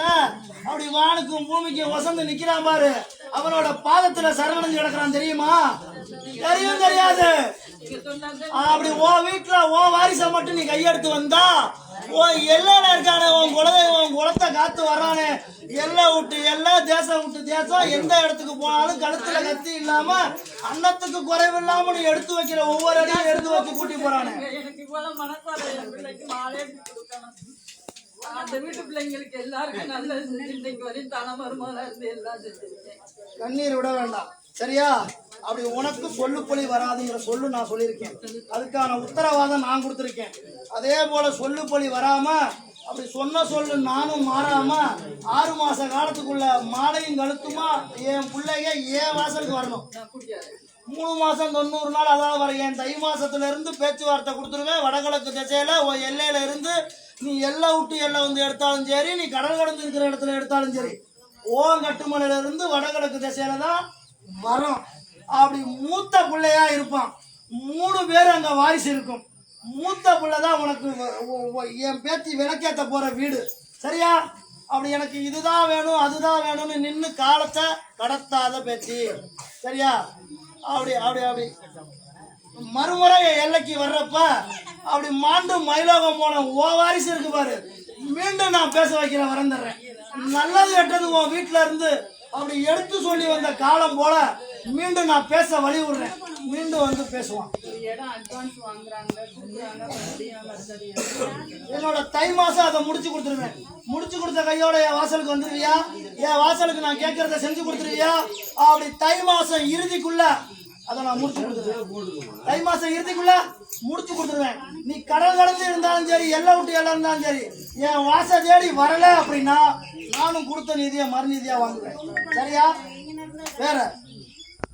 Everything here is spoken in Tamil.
அப்படி வானுக்கும் பூமிக்கும் வசந்து நிக்கிறான் பாரு. அவனோட பாதத்துல சரணடைஞ்சு கிடக்குறான் தெரியுமா? தெரியும் தெரியாது. அப்படி ஓ வீட்டுல ஓ வாரிசை மட்டும் நீ கையெடுத்து வந்தா உன் எல்லையில இருக்கானே உன் குலதை உன் குலத்தை காத்து வர்றானே. எல்லை விட்டு எல்லா தேசம் விட்டு தேசம் எந்த இடத்துக்கு போனாலும் கழுத்துல கத்தி இல்லாம அன்னத்துக்கு குறைவில்லாம நீ எடுத்து வைக்கிற ஒவ்வொரு அடியும் எடுத்து வச்சு கூட்டி போறானே. அந்த வீட்டு பிள்ளைங்களுக்கு எல்லாருக்கும் நல்லது செஞ்சு இன்னைக்கு வரையும் தன மருமகளா இருந்து எல்லாம் செஞ்சிருக்கேன் கண்ணீர் விட வேண்டாம். சரியா? அப்படி உனக்கு சொல்லு பொலி வராதுங்கிற சொல்லு நான் சொல்லியிருக்கேன். அதுக்கான உத்தரவாதம் நான் கொடுத்துருக்கேன். அதே போல சொல்லு பொலி வராம அப்படி சொன்ன சொல்லு நானும் மாறாம ஆறு மாச காலத்துக்குள்ள மாலையும் கழுத்துமா என் பிள்ளைங்க என் வாசலுக்கு வரணும். மூணு மாசம் தொண்ணூறு நாள் அதாவது வர என் தை மாசத்துல இருந்து பேச்சுவார்த்தை கொடுத்துருவேன். வடகிழக்கு திசையில எல்லையில இருந்து நீ எல்லாம் விட்டு எல்லாம் வந்து எடுத்தாலும் சரி நீ கடல் கடந்து இருக்கிற இடத்துல எடுத்தாலும் சரி ஓங்கட்டுமலையில இருந்து வடகிழக்கு திசையில தான் வரும் அப்படி மூத்த பிள்ளையா இருப்பான். மூணு பேர் அங்க வாரிசு இருக்கும். மூத்த பிள்ளை தான் உனக்கு என் பேத்தி விளக்கேத்த போற வீடு. சரியா? அப்படி எனக்கு இதுதான் வேணும் அதுதான் வேணும்னு நின்று காலத்தை கடத்தாத பேத்தி. சரியா? அப்படி அப்படி அப்படி. மறுமுறை எல்லைக்கு வர்றப்ப அப்படி மாண்டு மயிலோகம் போன ஓ வாரிசு இருக்கு பாரு. மீண்டும் நான் பேச வைக்கிற வரந்துடுறேன் நல்லது எட்டது உன் வீட்டுல இருந்து அப்படி எடுத்து சொல்லி வந்த காலம் போல மீண்டும் நான் பேச வழி விடுறேன். மீண்டும் வந்து பேசுவான். என்னோட தை மாசம் அதை முடிச்சு கொடுத்துருவேன். முடிச்சு கொடுத்த கையோட என் வாசலுக்கு வந்துருவியா? என் வாசலுக்கு நான் கேட்கறத செஞ்சு கொடுத்துருவியா? அப்படி தை மாசம் இறுதிக்குள்ள அதை நான் முடிச்சு கொடுத்துருவேன். தை மாசம் இறுதிக்குள்ள முடிச்சு கொடுத்துருவேன். நீ கடல் கடந்து இருந்தாலும் சரி எல்லை விட்டு எல்லாம் இருந்தாலும் சரி என் வாச தேடி வரல அப்படின்னா நானும் கொடுத்த நிதியை மறுநீதியா வாங்குவேன். சரியா? வேற.